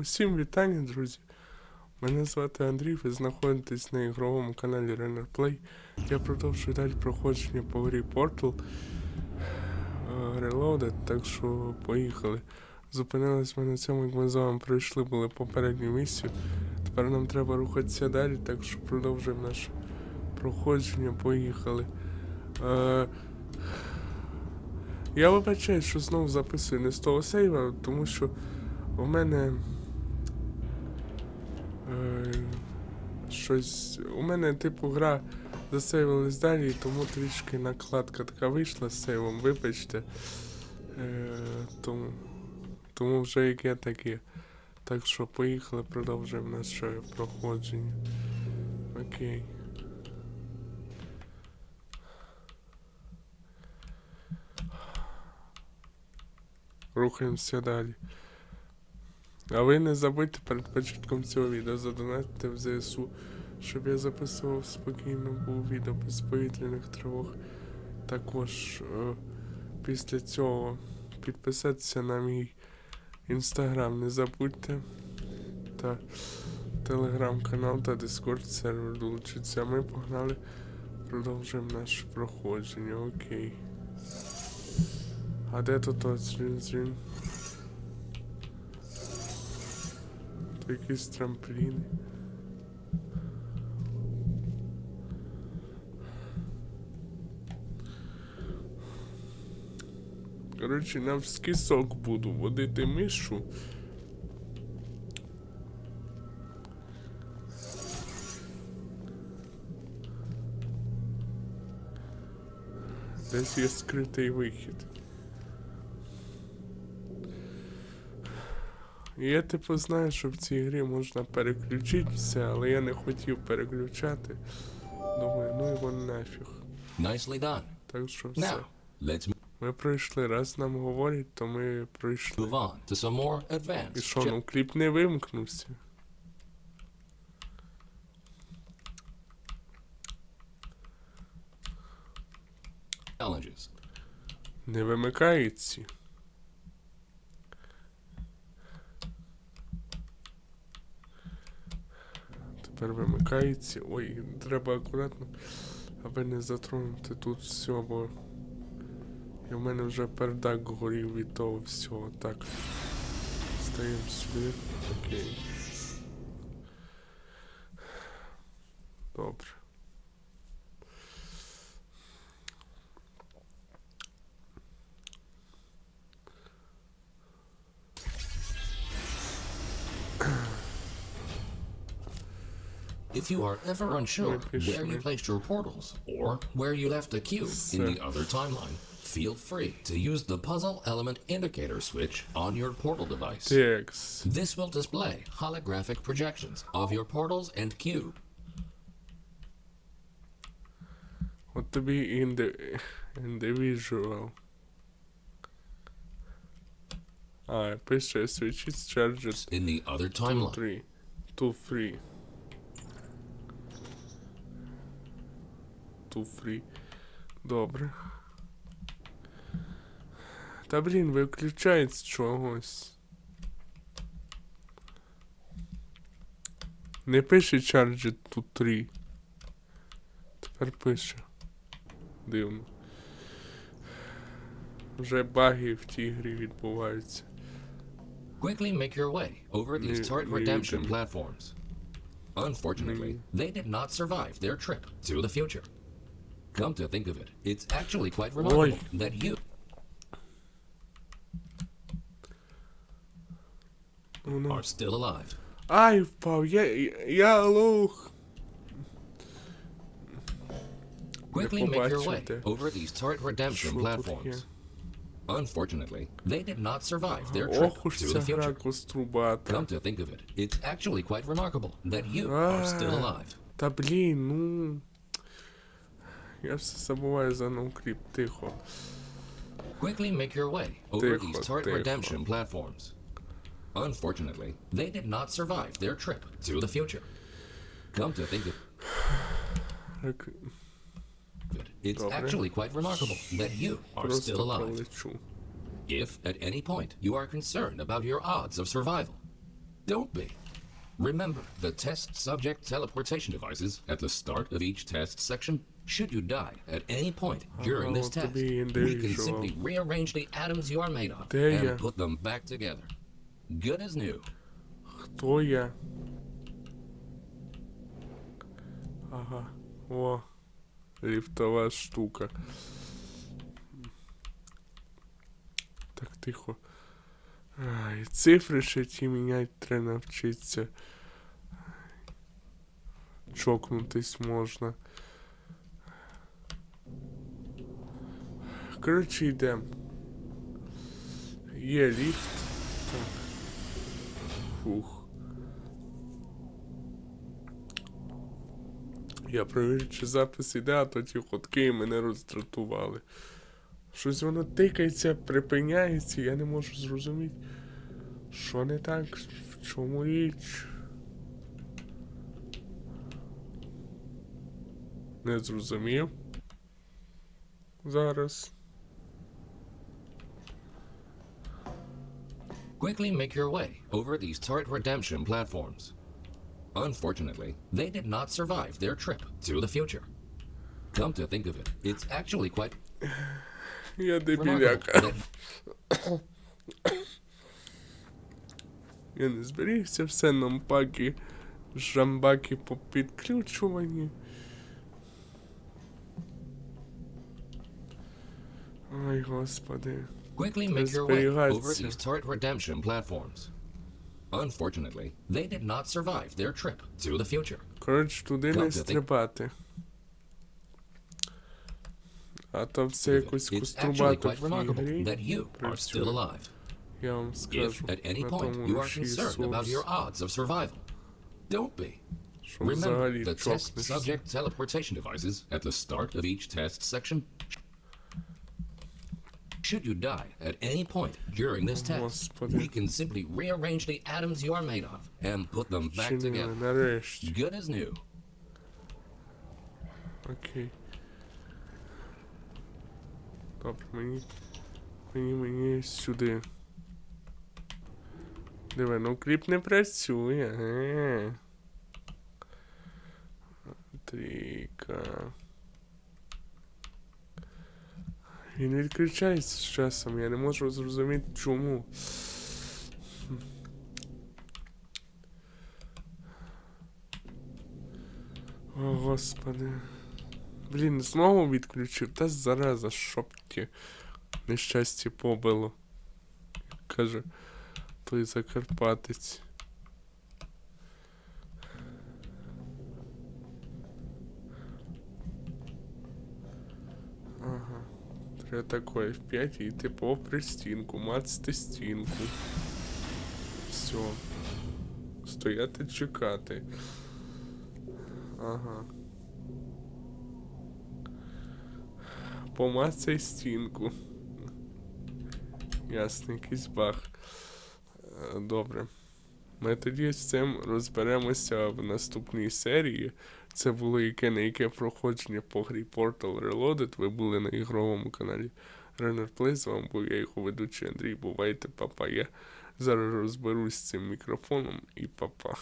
Усім вітання, друзі. Мене звати Андрій, ви знаходитесь на ігровому каналі Runner Play. Я продовжую далі проходження по грі Portal е, Reloaded, так що поїхали. Зупинились ми на цьому, як ми з вами пройшли, були попередню місію. Тепер нам треба рухатися далі, так що продовжуємо наше проходження, поїхали. Е, я вибачаю, що знову записую не з того сейва, тому що у мене е, щось. У мене, типу, гра засейвилась далі, тому трішки накладка така вийшла з сейвом, вибачте. Е, тому, тому вже яке таке. Так що поїхали, продовжуємо наше проходження. Окей. Рухаємося далі. А ви не забудьте перед початком цього відео задонатити в ЗСУ, щоб я записував спокійно був відео без повітряних тривог. Також е, після цього підписатися на мій інстаграм не забудьте. Та телеграм-канал та дискорд сервер долучиться. Ми погнали. Продовжуємо наше проходження. Окей. А де тут от якісь трампліни. Коротше, на скисок буду водити мишу. Десь є скритий вихід. Я типу знаю, що в цій грі можна переключити все, але я не хотів переключати. Думаю, ну його нафіг. Nicely done. Так що все. Now, let's Ми пройшли. Раз нам говорять, то ми пройшли. move on to some more І advanced що, ну кліп не вимкнувся. challenges. Не вимикається. Тепер вимикається. Ой, треба акуратно, аби не затронути тут все, бо і в мене вже пердак горів від того всього. Так. Стаємо сюди. Окей. Добре. if you are ever unsure where you placed your portals or where you left a cube in the other timeline, feel free to use the puzzle element indicator switch on your portal device. This will display holographic projections of your portals and cube. What to be in the individual? Alright, pressure switch is charged. In the other timeline. Two. Two, three. 2, 3. Добре. Та блін, виключається чогось. Не пише charge тут 3. Тепер пише. Дивно. Вже баги в тій грі відбуваються. quickly make your way over these New- turret new redemption them. platforms. Unfortunately, they did not survive their trip to the future. Come to think of it, it's actually quite remarkable that you Ну, ну. are still alive. Ай, впав, я, я лох. Quickly make your way побачите, over these turret redemption що тут є. platforms. Unfortunately, they did not survive their trip Ох уж to ця the гра future. кострубата. Come to think of it, it's actually quite remarkable that you are still Ah. alive. Та блін, ну. Я все забуваю за ноукріп, тихо. Quickly make your way over Тихо, these turret тихо. redemption platforms. Unfortunately, they did not survive their trip to the future. Come to think of Так, it, it's Добре. actually quite remarkable that you are просто still alive. пролечу. If at any point you are concerned about your odds of survival, Don't be. Remember the test subject teleportation devices at the start of each test section? Should you die at any point during this вот test, тобі і we can individual. simply rearrange the atoms you are made of Де я? and put them back together. Good as new. Хто я? Ага. О. Ліфтова штука. Так, тихо. Ай, цифри ще ті міняти треба навчитися. Чокнутись можна. Коротше, йдемо. Є ліфт. Так. Фух. Я провірю, чи запис іде, а то ті ходки мене роздратували. Щось воно тикається, припиняється, я не можу зрозуміти. Що не так? В чому річ? Не зрозумів. Зараз. Quickly make your way over these turret redemption platforms. Unfortunately, they did not survive their trip to the future. Come to think of it, it's actually quite Я remarkable дебіляка. that Я не зберігся все нам паки, жамбаки попідключувані. Ой, господи. Quickly make your way over Зберігаться. these turret redemption platforms. Unfortunately, they did not survive their trip to the future. Коротше, туди не Come to think- стрибати. А то все якось It's actually кострубато quite в remarkable грі. that you are still alive. Я вам If скажу. at any на point тому you are лише concerned about Ісус, your odds of survival, don't be. що Remember взагалі the test чокнешся. subject teleportation devices at the start of each test section? Should you die at any point during this test, Господи. we can simply rearrange the atoms you are made of and put them back Чинили, together. нарешті. Good as new. Окей. Добре, мені. Мені мені сюди. Диви, ну кліп не працює. Е. Він відключається з часом, я не можу зрозуміти чому. О, господи. Блін, знову відключив, та зараза, щоб ті нещасті побило. Каже той закарпатець. Ага. Треба такое F5 і йти попри стінку, мацати стінку. Все. Стояти чекати. Ага. Помацай стінку. Ясно, якийсь баг. Е, Добре. Ми тоді з цим розберемося в наступній серії. Це було яке не яке проходження по грі Portal Reloaded. Ви були на ігровому каналі Runner Play. З вами був я його ведучий Андрій. Бувайте, папа. Я зараз розберусь з цим мікрофоном і папа.